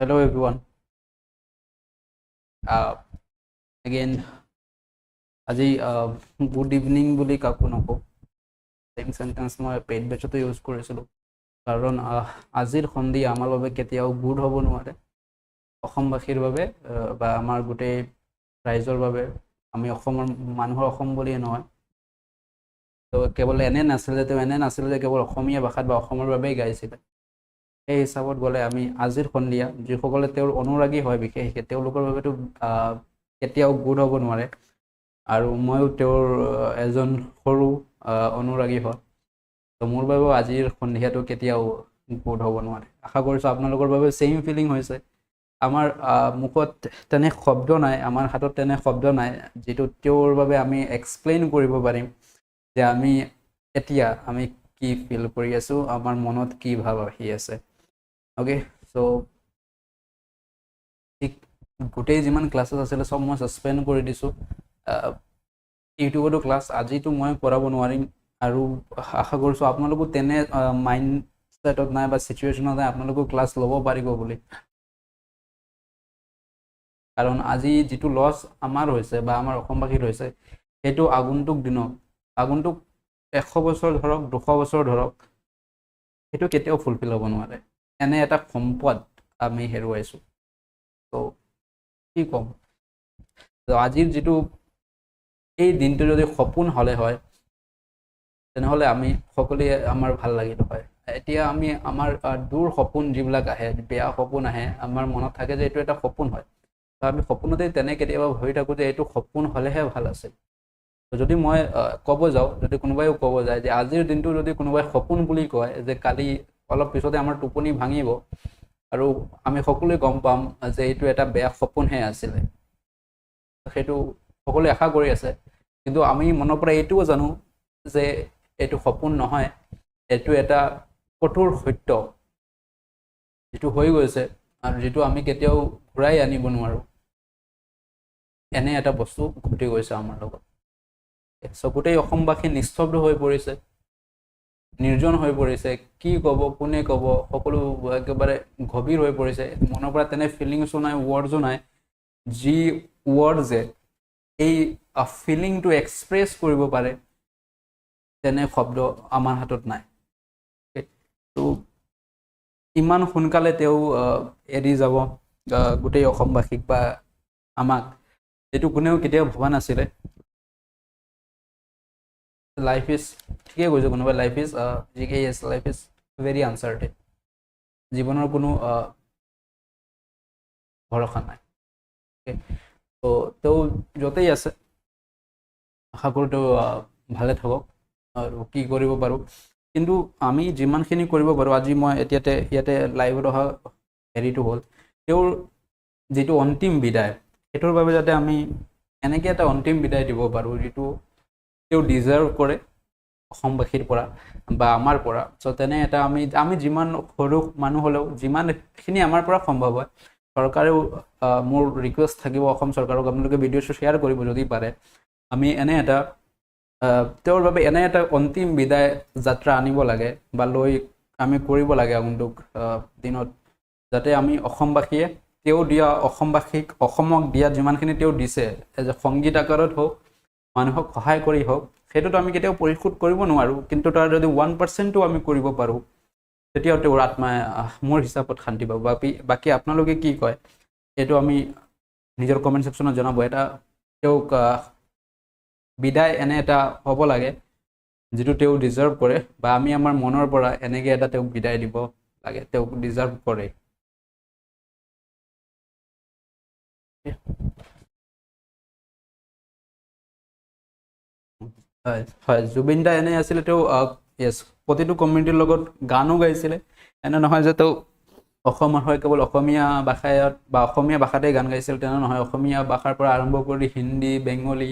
Hello everyone. Uh, again, আজি good evening বুলি কাকো নকওঁ। ছেম চেণ্টেঞ্চ মই পেইড বেচতো ইউজ কৰিছিলোঁ। কাৰণ আহ, আজিৰ সন্ধিয়া আমাৰ বাবে কেতিয়াও গুড হ'ব নোৱাৰে। অসমবাসীৰ বাবে আহ, বা আমাৰ গোটেই ৰাইজৰ বাবে। আমি অসমৰ মানুহৰ অসম বুলিয়ে নহয়। তো কেৱল এনে নাছিলে তেওঁ এনে নাছিলে যে কেৱল অসমীয়া ভাষাত বা অসমৰ বাবেই গাইছিলে। সেই হিচাপত গ'লে আমি আজিৰ সন্ধিয়া যিসকলে তেওঁৰ অনুৰাগী হয় বিশেষকৈ তেওঁলোকৰ বাবেতো কেতিয়াও গুড হ'ব নোৱাৰে। আৰু ময়ো তেওঁৰ এজন সৰু অনুৰাগী হয়। তো মোৰ বাবেও আজিৰ সন্ধিয়াটো কেতিয়াও গুড হ'ব নোৱাৰে। আশা কৰিছোঁ আপোনালোকৰ বাবে ছেইম ফিলিং হৈছে। আমাৰ মুখত তেনে শব্দ নাই আমাৰ হাতত তেনে শব্দ নাই যিটো তেওঁৰ বাবে আমি এক্সপ্লেইন কৰিব পাৰিম যে আমি এতিয়া আমি কি ফিল কৰি আছোঁ আমাৰ মনত কি ভাৱ আহি আছে। অ'কে চ' ঠিক গোটেই যিমান ক্লাছেছ আছিলে চব মই ছাছপেণ্ড কৰি দিছোঁ। ইউটিউবতো ক্লাছ আজিতো মই কৰাব নোৱাৰিম আৰু আশা কৰিছোঁ আপোনালোকো তেনে মাইণ্ড ছেটত নাই বা ছিটুৱেশ্যনত নাই আপোনালোকো ক্লাছ ল'ব পাৰিব বুলি। কাৰণ আজি যিটো লছ আমাৰ হৈছে বা আমাৰ অসমবাসীৰ হৈছে সেইটো আগন্তুক দিনত আগন্তুক এশ বছৰ ধৰক দুশ বছৰ ধৰক সেইটো কেতিয়াও ফুলফিল হ'ব নোৱাৰে। এনে এটা সম্পদ আমি হেৰুৱাইছোঁ। ত' কি ক'ম? ত' আজিৰ যিটো এই দিনটো যদি সপোন হ'লে হয় তেনেহ'লে আমি সকলোৱে আমাৰ ভাল লাগিল হয়। এতিয়া আমি আমাৰ দূৰ সপোন যিবিলাক আহে বেয়া সপোন আহে আমাৰ মনত থাকে যে এইটো এটা সপোন হয়। তো আমি সপোনতেই তেনে কেতিয়াবা ভাবি থাকোঁ যে এইটো সপোন হ'লেহে ভাল আছিল। যদি মই ক'ব যাওঁ যদি কোনোবাইও ক'ব যায় যে আজিৰ দিনটো যদি কোনোবাই সপোন বুলি কয় যে কালি অলপ পিছতে আমাৰ টোপনি ভাঙিব আৰু আমি সকলোৱে গম পাম যে এইটো এটা বেয়া সপোনহে আছিলে। সেইটো সকলোৱে আশা কৰি আছে। কিন্তু আমি মনৰ পৰা এইটোও জানো যে এইটো সপোন নহয় এইটো এটা কঠোৰ সত্য। যিটো হৈ গৈছে আৰু যিটো আমি কেতিয়াও ঘূৰাই আনিব নোৱাৰোঁ। এনে এটা বস্তু ঘটি গৈছে আমাৰ লগত। চ' গোটেই অসমবাসী নিস্তব্ধ হৈ পৰিছে। নিৰ্জন হৈ পৰিছে কি ক'ব কোনে ক'ব সকলো একেবাৰে গভীৰ হৈ পৰিছে মনৰ পৰা তেনে ফিলিংছো নাই ৱৰ্ডছো নাই যি ৱৰ্ডছে এই ফিলিংটো এক্সপ্ৰেছ কৰিব পাৰে তেনে শব্দ আমাৰ হাতত নাই। তো ইমান সোনকালে তেওঁ এৰি যাব গোটেই অসমবাসীক বা আমাক এইটো কোনেও কেতিয়াও ভবা নাছিলে। লাইফ ইজ ঠিকেই কৈছে কোনোবাই লাইফ ইজ জি কে এছ লাইফ ইজ ভেৰি আনচাৰ্টেন জীৱনৰ কোনো ভৰসা নাই। তো তেওঁ য'তেই আছে, আশা কৰোঁ তেওঁ ভালে থাকক আৰু কি কৰিব পাৰোঁ। কিন্তু আমি যিমানখিনি কৰিব পাৰোঁ, আজি মই এতিয়াতে, ইয়াতে লাইভত অহা হেৰিটো হ'ল, তেওঁৰ যিটো অন্তিম বিদায়, সেইটোৰ বাবে যাতে আমি এনেকৈ এটা অন্তিম বিদায় দিব পাৰোঁ, যিটো তেওঁ ডিজাৰ্ভ কৰে অসমবাসীৰ পৰা বা আমাৰ পৰা। চ' তেনে এটা আমি আমি যিমান সৰু মানুহ হ'লেও যিমানখিনি আমাৰ পৰা সম্ভৱ হয় চৰকাৰেও মোৰ ৰিকুৱেষ্ট থাকিব অসম চৰকাৰক আপোনালোকে ভিডিঅ'টো শ্বেয়াৰ কৰিব যদি পাৰে। আমি এনে এটা তেওঁৰ বাবে এনে এটা অন্তিম বিদায় যাত্ৰা আনিব লাগে বা লৈ আমি কৰিব লাগে আগন্তুক দিনত যাতে আমি অসমবাসীয়ে তেওঁ দিয়া অসমবাসীক অসমক দিয়া যিমানখিনি তেওঁ দিছে এজ এ সংগীত আকাৰত হওক মানুহক সহায় কৰি হওক সেইটোতো আমি কেতিয়াও পৰিশোধ কৰিব নোৱাৰোঁ কিন্তু তাৰ যদি ওৱান পাৰ্চেণ্টো আমি কৰিব পাৰোঁ তেতিয়াও তেওঁৰ আত্মাই মোৰ হিচাপত শান্তি পাব। বাকী বাকী আপোনালোকে কি কয় এইটো আমি নিজৰ কমেণ্ট ছেকশ্যনত জনাব। এটা তেওঁক বিদায় এনে এটা হ'ব লাগে যিটো তেওঁ ডিজাৰ্ভ কৰে বা আমি আমাৰ মনৰ পৰা এনেকৈ এটা তেওঁক বিদায় দিব লাগে তেওঁক ডিজাৰ্ভ কৰে। হয় জুবিন দা এনে আছিলে তেওঁ য়েছ প্ৰতিটো কমিউনিটিৰ লগত গানো গাইছিলে। এনে নহয় যে তেওঁ অসমৰ হয় কেৱল অসমীয়া ভাষাত বা অসমীয়া ভাষাতে গান গাইছিল তেনে নহয় অসমীয়া ভাষাৰ পৰা আৰম্ভ কৰি হিন্দী বেংগলী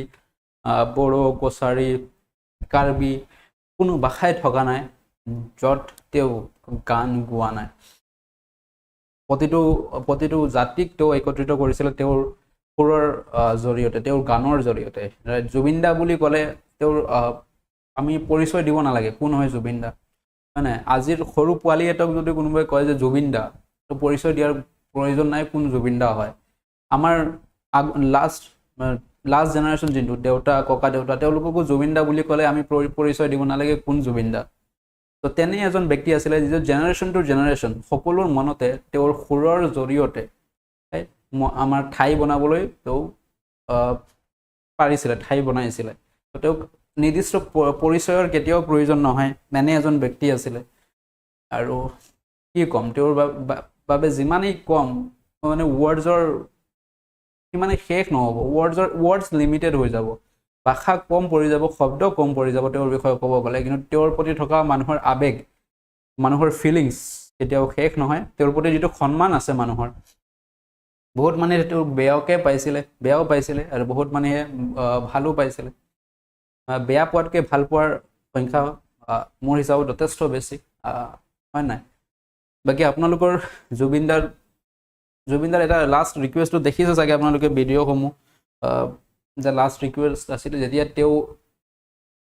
বড়ো কছাৰী কাৰ্বি কোনো ভাষাই থকা নাই য'ত তেওঁ গান গোৱা নাই। প্ৰতিটো প্ৰতিটো জাতিক তেওঁ একত্ৰিত কৰিছিলে তেওঁৰ সুৰৰ জৰিয়তে তেওঁৰ গানৰ জৰিয়তে জুবিন দা বুলি ক'লে তেওঁৰ আমি পৰিচয় দিব নালাগে কোন হয় জুবিন দা হয় নাই আজিৰ সৰু পোৱালী এটাক যদি কোনোবাই কয় যে জুবিন দা তো পৰিচয় দিয়াৰ প্ৰয়োজন নাই কোন জুবিন দা হয়। আমাৰ লাষ্ট লাষ্ট জেনেৰেশ্যন যোনটো দেউতা ককা দেউতা তেওঁলোককো জুবিন দা বুলি ক'লে আমি পৰি- পৰিচয় দিব নালাগে কোন জুবিন দা তো তেনে এজন ব্যক্তি আছিলে যিটো জেনেৰেশ্যন টু জেনেৰেশ্যন সকলোৰ মনতে তেওঁৰ সুৰৰ জৰিয়তে আমাৰ ঠাই বনাবলৈ তেওঁ পাৰিছিলে ঠাই বনাইছিলে। তেওঁক নিৰ্দিষ্ট পৰিচয়ৰ কেতিয়াও প্ৰয়োজন নহয় এনে এজন ব্যক্তি আছিলে। আৰু কি ক'ম তেওঁৰ বাবে যিমানেই কম মানে ৱৰ্ডছৰ সিমানে শেষ নহ'ব। ৱৰ্ডছৰ ৱৰ্ডছ লিমিটেড হৈ যাব। ভাষা কম পৰি যাব শব্দ কম পৰি যাব তেওঁৰ বিষয়ে ক'ব গ'লে। কিন্তু তেওঁৰ প্ৰতি থকা মানুহৰ আৱেগ মানুহৰ ফিলিংছ কেতিয়াও শেষ নহয়। তেওঁৰ প্ৰতি যিটো সন্মান আছে মানুহৰ বহুত মানুহে তেওঁক বেয়াকে পাইছিলে বেয়াও পাইছিলে আৰু বহুত মানুহে ভালো পাইছিলে। বেয়া পোৱাতকৈ ভাল পোৱাৰ সংখ্যা মোৰ হিচাপত যথেষ্ট বেছি হয় নাই? বাকী আপোনালোকৰ জুবিনদাৰ জুবিনদাৰ এটা লাষ্ট ৰিকুৱেষ্টটো দেখিছে চাগে আপোনালোকে ভিডিঅ'সমূহ যে লাষ্ট ৰিকুৱেষ্ট আছিলে যেতিয়া তেওঁ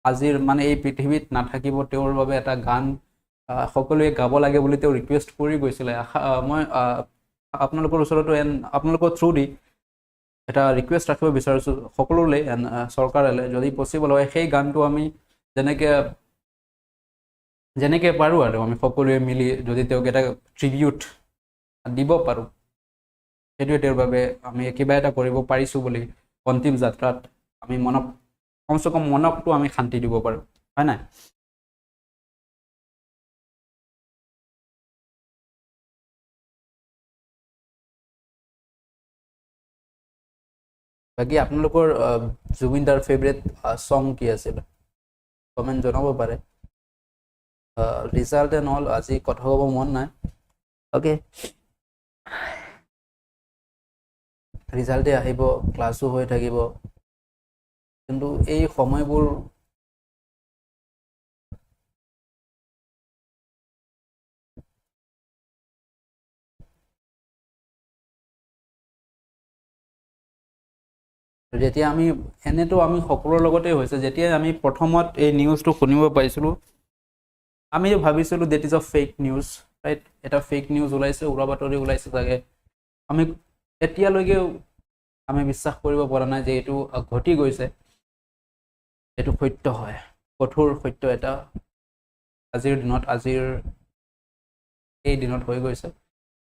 আজিৰ মানে এই পৃথিৱীত নাথাকিব তেওঁৰ বাবে এটা গান সকলোৱে গাব লাগে বুলি তেওঁ ৰিকুৱেষ্ট কৰি গৈছিলে। আশা মই আপোনালোকৰ ওচৰতো এন আপোনালোকৰ থ্ৰু দি এটা ৰিকুৱেষ্ট ৰাখিব বিচাৰিছোঁ সকলোলৈ আহ, চৰকাৰলৈ যদি পচিবল হয় সেই গানটো আমি যেনেকৈ যেনেকৈ পাৰোঁ আৰু আমি সকলোৱে মিলি যদি তেওঁক এটা ট্ৰিবিউট দিব পাৰোঁ সেইটোৱে তেওঁৰ বাবে আমি কিবা এটা কৰিব পাৰিছোঁ বুলি অন্তিম যাত্ৰাত আমি মনক কমচে কম মনকটো আমি শান্তি দিব পাৰোঁ হয় নাই? বাকী আপোনালোকৰ আহ, জুবিন দাৰ ফেভৰেট ছং কি আছিলে? কমেণ্ট জনাব পাৰে। ৰিজাল্ট এণ্ড অল আজি কথা ক'ব মন নাই। অ'কে ৰিজাল্টে আহিব ক্লাছো হৈ থাকিব। কিন্তু এই সময়বোৰ যেতিয়া আমি এনেতো আমি সকলোৰে লগতে হৈছে যেতিয়া আমি প্ৰথমত এই নিউজটো শুনিব পাৰিছিলোঁ আমি ভাবিছিলোঁ that is a fake news right এটা ফেক নিউজ ওলাইছে উৰা বাতৰি ওলাইছে চাগে। আমি এতিয়ালৈকেও আমি বিশ্বাস কৰিব পৰা নাই যে এইটো ঘটি গৈছে। এইটো সত্য হয়। কঠোৰ সত্য এটা। আজিৰ দিনত আজিৰ এই দিনত হৈ গৈছে।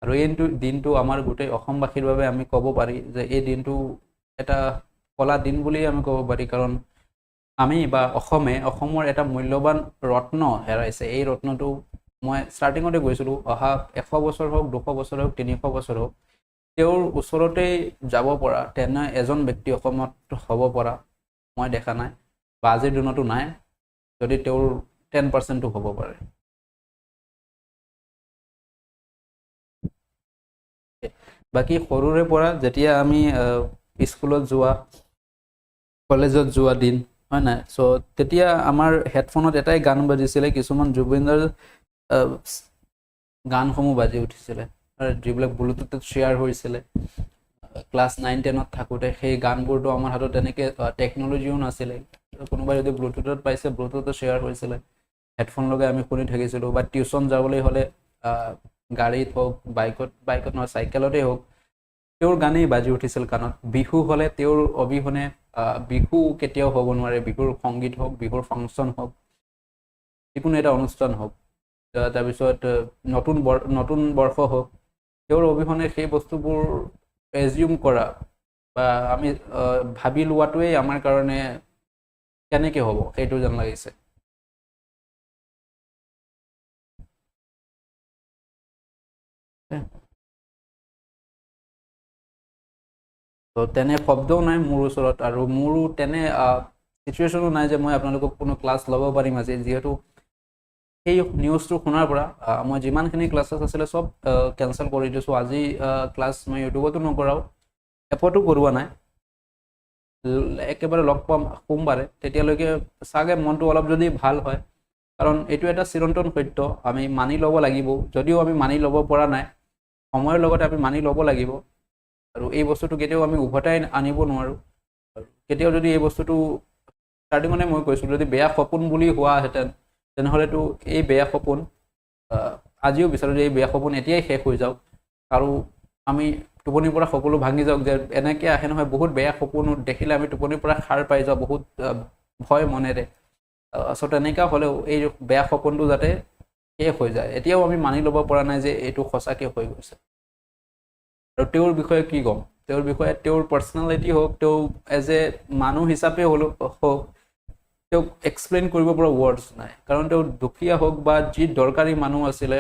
আৰু এইটো দিনটো আমাৰ গোটেই অসমবাসীৰ বাবে আমি ক'ব পাৰি যে এই দিনটো এটা কলা দিন বুলিয়েই আমি ক'ব পাৰি কাৰণ আমি বা অসমে অসমৰ এটা মূল্যৱান ৰত্ন হেৰাইছে। এই ৰত্নটো মই ষ্টাৰ্টিঙতে গৈছিলোঁ অহা এশ বছৰ হওক দুশ বছৰ হওক তিনিশ বছৰ হওক তেওঁৰ ওচৰতেই যাব পৰা তেনে এজন ব্যক্তি অসমত হ'ব পৰা মই দেখা নাই বা আজিৰ দিনতো নাই যদি তেওঁৰ টেন পাৰ্চেণ্টটো হ'ব পাৰে। বাকী সৰুৰে পৰা যেতিয়া আমি স্কুলত যোৱা কলেজত যোৱা দিন, হয় নাই? চ' তেতিয়া আমাৰ হেডফোনত এটাই গান বাজিছিলে, কিছুমান জুবিনদাৰ গানসমূহ বাজি উঠিছিলে। যিবিলাক ব্লুটুথত শ্বেয়াৰ হৈছিলে। ক্লাছ নাইন টেনত থাকোঁতে, সেই গানবোৰতো আমাৰ হাতত তেনেকৈ টেকন'লজিও নাছিলে। কোনোবাই যদি ব্লুটুথত পাইছে ব্লুটুথত শ্বেয়াৰ হৈছিলে। হেডফোন লগাই আমি শুনি থাকিছিলোঁ। বা টিউশ্যন যাবলৈ হ'লে গাড়ীত হওক, বাইকত বাইকত নহয়, চাইকেলতেই হওক, তেওঁৰ গানেই বাজি উঠিছিল কাণত। বিহু হ'লে তেওঁৰ অবিহনে বিহু কেতিয়াও হ'ব নোৱাৰে বিহুৰ সংগীত হওক বিহুৰ ফাংচন হওক যিকোনো এটা অনুষ্ঠান হওক তাৰপিছত নতুন বৰ নতুন বৰ্ষ হওক তেওঁৰ অবিহনে সেই বস্তুবোৰ এজিউম কৰা বা আমি ভাবি লোৱাটোৱেই আমাৰ কাৰণে কেনেকৈ হ'ব সেইটো যেন লাগিছে। তো তেনে শব্দও নাই মোৰ ওচৰত আৰু মোৰো তেনে চিটুৱেশ্যনো নাই যে মই আপোনালোকক কোনো ক্লাছ ল'ব পাৰিম আজি। যিহেতু সেই নিউজটো শুনাৰ পৰা মই যিমানখিনি ক্লাছেছ আছিলে চব কেঞ্চেল কৰি দিছোঁ। আজি ক্লাছ মই ইউটিউবতো নকৰাওঁ এপতো কৰোৱা নাই। একেবাৰে লগ পাম সোমবাৰে। তেতিয়ালৈকে চাগে মনটো অলপ যদি ভালো হয়, কাৰণ এইটো এটা চিৰন্তন সত্য, আমি মানি ল'ব লাগিব। যদিও আমি মানি ল'ব পৰা নাই, সময়ৰ লগতে আমি মানি ল'ব লাগিব। আৰু এই বস্তুটো কেতিয়াও আমি উভতাই আনিব নোৱাৰোঁ। আৰু কেতিয়াও যদি এই বস্তুটো ষ্টাৰ্টিঙতে মই কৈছোঁ যদি বেয়া সপোন বুলি হোৱাহেঁতেন তেনেহ'লেতো এই বেয়া সপোন আজিও বিচাৰোঁ যে এই বেয়া সপোন এতিয়াই শেষ হৈ যাওক। আৰু আমি টোপনিৰ পৰা সকলো ভাঙি যাওক যে এনেকৈ আহে নহয় বহুত বেয়া সপোন দেখিলে আমি টোপনিৰ পৰা সাৰ পাই যাওঁ বহুত ভয় মনেৰে। আচলতে এনেকুৱা হ'লেও এই বেয়া সপোনটো যাতে শেষ হৈ যায়। এতিয়াও আমি মানি ল'ব পৰা নাই যে এইটো সঁচাকৈ হৈ গৈছে। আৰু তেওঁৰ বিষয়ে কি ক'ম? তেওঁৰ বিষয়ে তেওঁৰ পাৰ্চনেলিটি হওক তেওঁ এজ এ মানুহ হিচাপে হ'লেও হওক তেওঁক এক্সপ্লেইন কৰিব পৰা ৱৰ্ডছ নাই। কাৰণ তেওঁ দুখীয়া হওক বা যি দৰকাৰী মানুহ আছিলে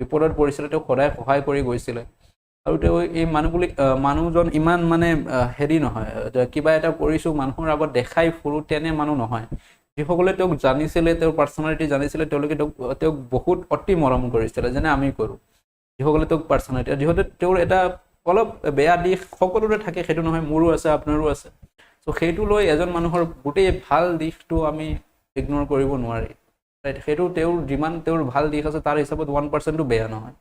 বিপদত পৰিছিলে তেওঁক সদায় সহায় কৰি গৈছিলে। আৰু তেওঁ এই মানুহ বুলি মানুহজন ইমান মানে হেৰি নহয় কিবা এটা কৰিছোঁ মানুহৰ আগত দেখাই ফুৰো তেনে মানুহ নহয়। যিসকলে তেওঁক জানিছিলে তেওঁৰ পাৰ্চনেলিটি জানিছিলে তেওঁলোকে তেওঁক তেওঁক বহুত অতি মৰম কৰিছিলে যেনে আমি কৰোঁ। যিসকলে তেওঁক পাৰ্চনেলিটি যিহেতু তেওঁৰ এটা অলপ বেয়া দিশ সকলোৰে থাকে সেইটো নহয় মোৰো আছে আপোনাৰো আছে। চ' সেইটো লৈ এজন মানুহৰ গোটেই ভাল দিশটো আমি ইগন'ৰ কৰিব নোৱাৰি। ৰাইট সেইটো তেওঁৰ যিমান তেওঁৰ ভাল দিশ আছে তাৰ হিচাপত ওৱান পাৰ্চেণ্টো বেয়া নহয়।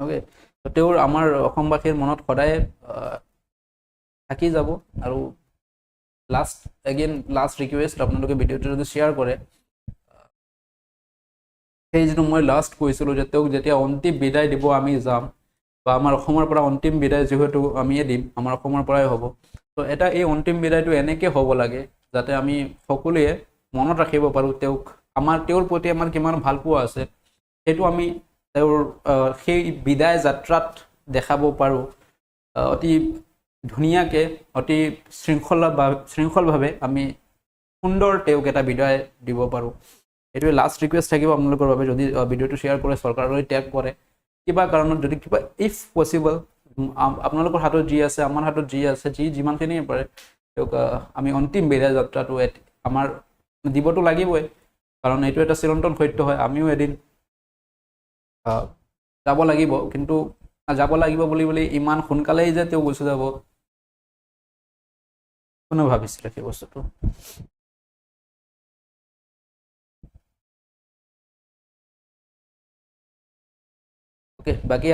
অ'কে তেওঁৰ আমাৰ অসমবাসীৰ মনত সদায় থাকি যাব। আৰু লাষ্ট এগেইন লাষ্ট ৰিকুৱেষ্ট আপোনালোকে ভিডিঅ'টো যদি শ্বেয়াৰ কৰে সেই যিটো মই লাষ্ট কৈছিলোঁ যে তেওঁক যেতিয়া অন্তিম বিদায় দিব আমি যাম বা আমাৰ অসমৰ পৰা অন্তিম বিদায় যিহেতু আমিয়ে দিম আমাৰ অসমৰ পৰাই হ'ব। ত' এটা এই অন্তিম বিদায়টো এনেকৈ হ'ব লাগে যাতে আমি সকলোৱে মনত ৰাখিব পাৰোঁ তেওঁক আমাৰ তেওঁৰ প্ৰতি আমাৰ কিমান ভালপোৱা আছে সেইটো আমি তেওঁৰ সেই বিদায় যাত্ৰাত দেখাব পাৰোঁ। অতি ধুনীয়াকৈ অতি শৃংখলা বা শৃংখলভাৱে আমি সুন্দৰ তেওঁক এটা বিদায় দিব পাৰোঁ। এইটোৱে লাষ্ট ৰিকুৱেষ্ট থাকিব আপোনালোকৰ বাবে যদি ভিডিঅ'টো শ্বেয়াৰ কৰে, চৰকাৰলৈ টেগ কৰে, কিবা কাৰণত যদি কিবা ইফ পচিবল আপোনালোকৰ হাতত যি আছে, আমাৰ হাতত যি আছে, যি যিমানখিনি পাৰে, তেওঁক আমি অন্তিম বিদায় যাত্ৰাটো আমাৰ দিবতো লাগিবই, কাৰণ এইটো এটা চিৰন্তন সত্য হয়, আমিও এদিন যাব লাগিব, কিন্তু যাব লাগিব বুলি বুলি ইমান সোনকালেই যে তেওঁ গুচি যাব, কোনে ভাবিছিলে সেই বস্তুটো? অ'কে বাকী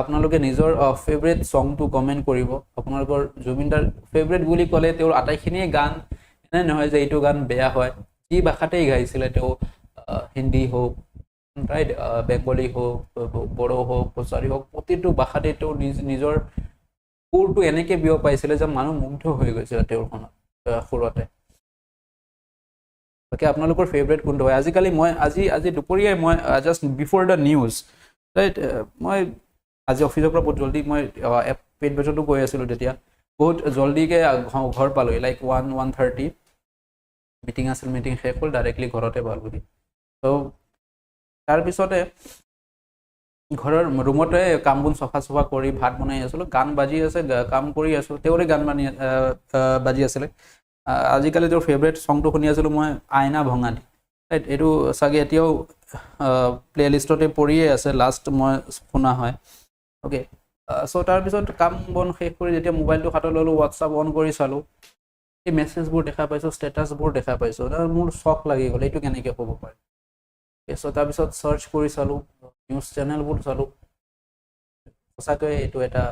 আপোনালোকে নিজৰ ফেভৰেট ছংটো কমেণ্ট কৰিব। আপোনালোকৰ জুবিন দাৰ ফেভৰেট বুলি ক'লে তেওঁৰ আটাইখিনিয়ে গান এনে নহয় যে এইটো গান বেয়া হয়। যি ভাষাতেই গাইছিলে তেওঁ হিন্দী হওক ৰাইট বেংগলী হওক বড়ো হওক কছাৰী হওক প্ৰতিটো ভাষাতে তেওঁ নিজ নিজৰ সুৰটো এনেকৈ বিয় পাইছিলে যে মানুহ মুগ্ধ হৈ গৈছিলে তেওঁৰ খনত সুৰতে। বাকী আপোনালোকৰ ফেভৰেট কোনটো হয়? আজিকালি মই আজি আজি দুপৰীয়াই মই জাষ্ট বিফৰ দ্য নিউজ মই আজি অফিচৰ পৰা বহুত জলদি মই পেইড বেজতো গৈ আছিলোঁ তেতিয়া। বহুত জলদিকৈ ঘৰ পালোঁহি like one one thirty meeting আছিল মিটিং শেষ হ'ল ডাইৰেক্টলি ঘৰতে পালোঁহি। ত' তাৰপিছতে ঘৰৰ ৰুমতে কাম বন চফা চফা কৰি ভাত বনাই আছিলোঁ গান বাজি আছে কাম কৰি আছোঁ তেওঁৰে গান বানি বাজি আছিলে। আজিকালি তেওঁৰ ফেভৰেট ছংটো শুনি আছিলোঁ মই আইনা ভঙা দি ৰাইট এইটো চাগে এতিয়াও প্লে লিষ্টতে পৰিয়ে আছে লাষ্ট মই শুনা হয়। অ'কে চ' তাৰপিছত কাম বন শেষ কৰি যেতিয়া মোবাইলটো হাতত ল'লোঁ হোৱাটছআপ অন কৰি চালোঁ এই মেছেজবোৰ দেখা পাইছোঁ ষ্টেটাছবোৰ দেখা পাইছোঁ মোৰ চখ লাগি গ'ল এইটো কেনেকৈ হ'ব পাৰে। চ' তাৰপিছত চাৰ্চ কৰি চালোঁ নিউজ চেনেলবোৰ চালোঁ। সঁচাকৈ এইটো এটা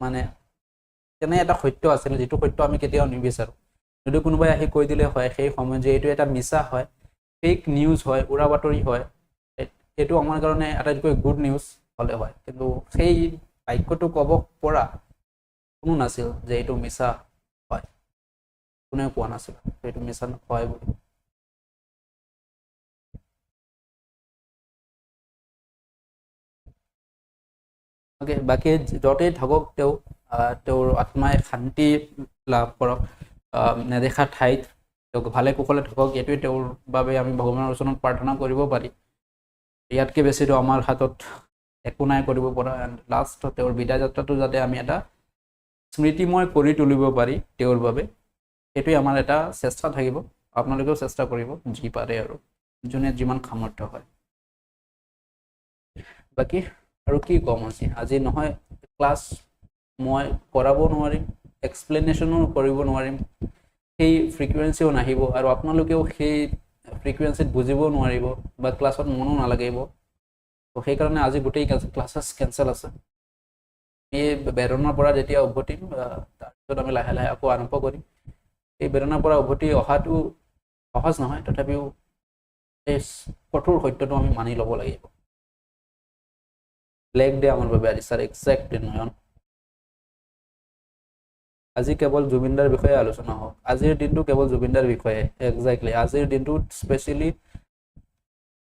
মানে তেনে এটা সত্য আছিল যিটো সত্য আমি কেতিয়াও নিবিচাৰোঁ। যদি কোনোবাই আহি কৈ দিলে হয় সেই সময়ত যে এইটো এটা মিছা হয় ফেক নিউজ হয় উৰা বাতৰি হয় এইটো আমাৰ কাৰণে আটাইতকৈ গুড নিউজ হ'লে হয়। কিন্তু সেই বাক্যটো ক'ব পৰা কোনো নাছিল যে এইটো মিছা হয়। কোনেও কোৱা নাছিল এইটো মিছা হয় বুলি? বাকী য'তেই থাকক তেওঁ তেওঁৰ আত্মাই শান্তি লাভ কৰক। নেদেখা ঠাইত তেওঁক ভালে কুশলে থাকক এইটোৱে তেওঁৰ বাবে আমি ভগৱানৰ ওচৰত প্ৰাৰ্থনা কৰিব পাৰি। ইয়াতকৈ বেছিতো আমাৰ হাতত একো নাই কৰিব পৰা। এণ্ড লাষ্ট তেওঁৰ বিদায় যাত্ৰাটো যাতে আমি এটা স্মৃতিময় কৰি তুলিব পাৰি তেওঁৰ বাবে সেইটোৱে আমাৰ এটা চেষ্টা থাকিব। আপোনালোকেও চেষ্টা কৰিব যি পাৰে আৰু যোনে যিমান সামৰ্থ্য হয়। বাকী আৰু কি ক'ম আজি? আজি নহয় ক্লাছ মই কৰাব নোৱাৰিম। এক্সপ্লেনেশ্যনো কৰিব নোৱাৰিম। সেই ফ্ৰিকুৱেঞ্চিও নাহিব আৰু আপোনালোকেও সেই ফ্ৰিকুৱেঞ্চিত বুজিব নোৱাৰিব বা ক্লাছত মনো নালাগিব। ত' সেইকাৰণে আজি গোটেই ক্লাছেছ কেঞ্চেল আছে। এই বেদনাৰ পৰা যেতিয়া উভতিম তাৰপিছত আমি লাহে লাহে আকৌ আৰম্ভ কৰিম। এই বেদনাৰ পৰা উভতি অহাটো সহজ নহয় তথাপিও এই কঠোৰ সত্যটো আমি মানি ল'ব লাগিব। ব্লেক ডে আমাৰ বাবে আজি ছাৰ একজেক্টলি নয়ন আজি কেৱল জুবিনদাৰ বিষয়ে আলোচনা হওক। আজিৰ দিনটো কেৱল জুবিনদাৰ বিষয়ে একজেক্টলি আজিৰ দিনটোত স্পেচিয়েলি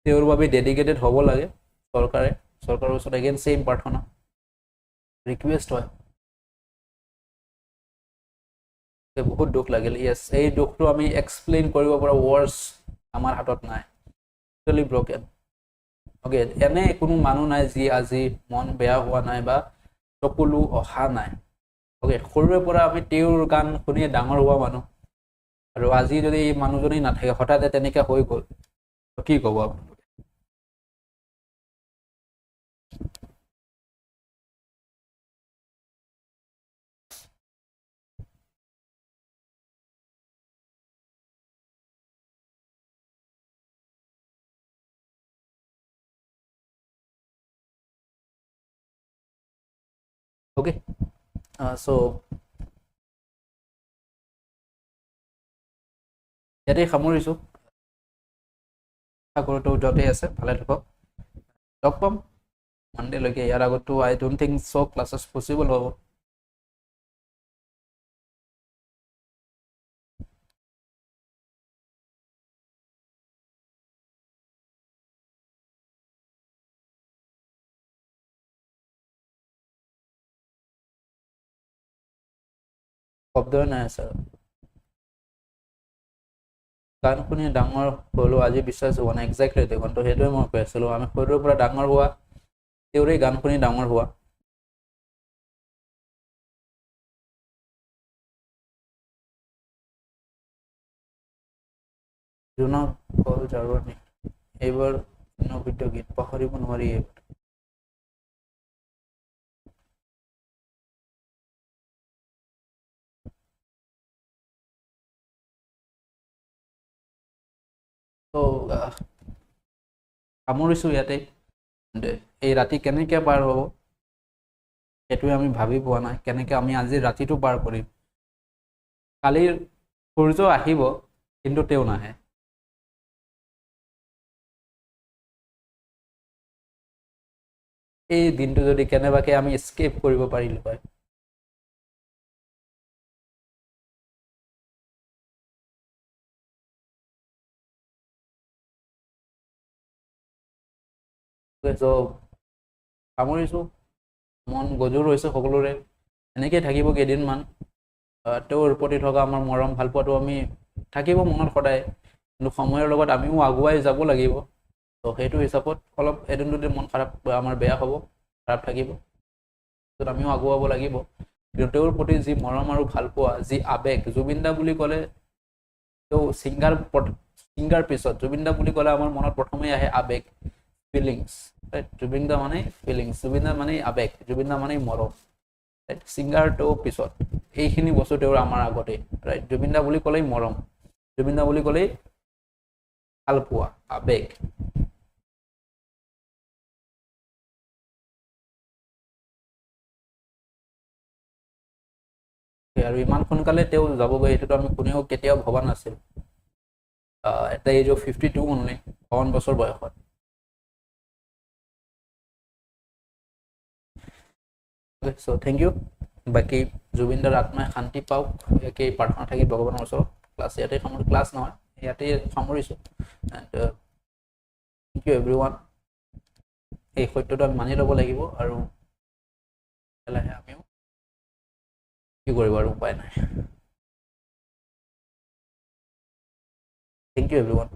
তেওঁৰ বাবে ডেডিকেটেড হ'ব লাগে চৰকাৰে চৰকাৰৰ ওচৰত এগেইন ছেইম প্ৰাৰ্থনা। ৰিকুৱেষ্ট হয়। বহুত দুখ লাগিল। য়েছ এই দুখটো আমি এক্সপ্লেইন কৰিব পৰা ৱৰ্ডছ আমাৰ হাতত নাই। ট'টেলি ব্ৰকেন অ'কে এনে কোনো মানুহ নাই যি আজি মন বেয়া হোৱা নাই বা চকুলো অহা নাই। অ'কে সৰুৰে পৰা আমি তেওঁৰ গান শুনিয়ে ডাঙৰ হোৱা মানুহ। আৰু আজি যদি এই নাথাকে হঠাতে তেনেকৈ হৈ গ'ল কি ক'ব আপোনালোকে? অ'কে চ' ইয়াতেই সামৰিছোঁ আশা য'তেই আছে ভালে থাকক। লগ পাম। মানডেলৈকে ইয়াৰ আগতো I don't think so' classes possible হ'ব। শব্দই নাই ছাৰ গান শুনি ডাঙৰ হ'লো আজি বিশ্বাস হোৱা নাই। একজেক্টলি দেখোন তো সেইটোৱে মই কৈ আছিলোঁ। আমি সৰুৰে পৰা ডাঙৰ হোৱা তেওঁৰে গান শুনি ডাঙৰ হোৱা। জোনক কল জাৰণি এইবাৰ ভিডিঅ' গীত পাহৰিব নোৱাৰি এইবাৰ। সামৰিছোঁ ইয়াতে। এই ৰাতি কেনেকৈ পাৰ হ'ব? সেইটোৱে আমি ভাবি পোৱা নাই। কেনেকৈ আমি আজি ৰাতিটো পাৰ কৰিম? কালিৰ সূৰ্য আহিব কিন্তু তেওঁ নাহে। এই দিনটো যদি কেনেবাকৈ আমি স্কেপ কৰিব পাৰিলোঁ হয়। চ' সামৰিছোঁ মন গজুৰ হৈছে সকলোৰে এনেকৈ থাকিব কেইদিনমান তেওঁৰ প্ৰতি থকা আমাৰ মৰম ভালপোৱাটো আমি থাকিব মনত সদায়। কিন্তু সময়ৰ লগত আমিও আগুৱাই যাব লাগিব। ত' সেইটো হিচাপত অলপ এদিন দুদিন মন খাৰাপ আমাৰ বেয়া হ'ব খাৰাপ থাকিব। তাৰপিছত আমিও আগুৱাব লাগিব। কিন্তু তেওঁৰ প্ৰতি যি মৰম আৰু ভালপোৱা যি আৱেগ জুবিন দা বুলি ক'লে তেওঁ ছিংগাৰ ছিংগাৰ পিছত জুবিন দা বুলি ক'লে আমাৰ মনত প্ৰথমেই আহে আৱেগ। ফিলিংছ ৰাইট জুবিন দা মানে ফিলিংছ জুবিন দা মানে আৱেগ জুবিন দা মানে মৰম ৰাইট ছিংগাৰটো পিছত এইখিনি বস্তু তেওঁৰ আমাৰ আগতে ৰাইট জুবিন দা বুলি ক'লেই মৰম জুবিন দা বুলি ক'লেই ভাল পোৱা আৱেগ আৰু ইমান সোনকালে তেওঁ যাবগৈ সেইটোতো আমি কোনেও কেতিয়াও ভবা নাছিল। At the age of fifty two only বাৱন্ন বছৰ বয়সত। চ' থেংক ইউ বাকী জুবিনদাৰ আত্মাই শান্তি পাওক। একেই প্ৰাৰ্থনা থাকি ভগৱানৰ ওচৰত। ক্লাছ ইয়াতে সামৰি ক্লাছ নহয় ইয়াতে সামৰিছোঁ। এণ্ড থেংক ইউ ওৱান এই সত্যটো আমি মানি ল'ব লাগিব আৰু লাহে আমিও কি কৰিব আৰু উপায় নাই। Thank U every one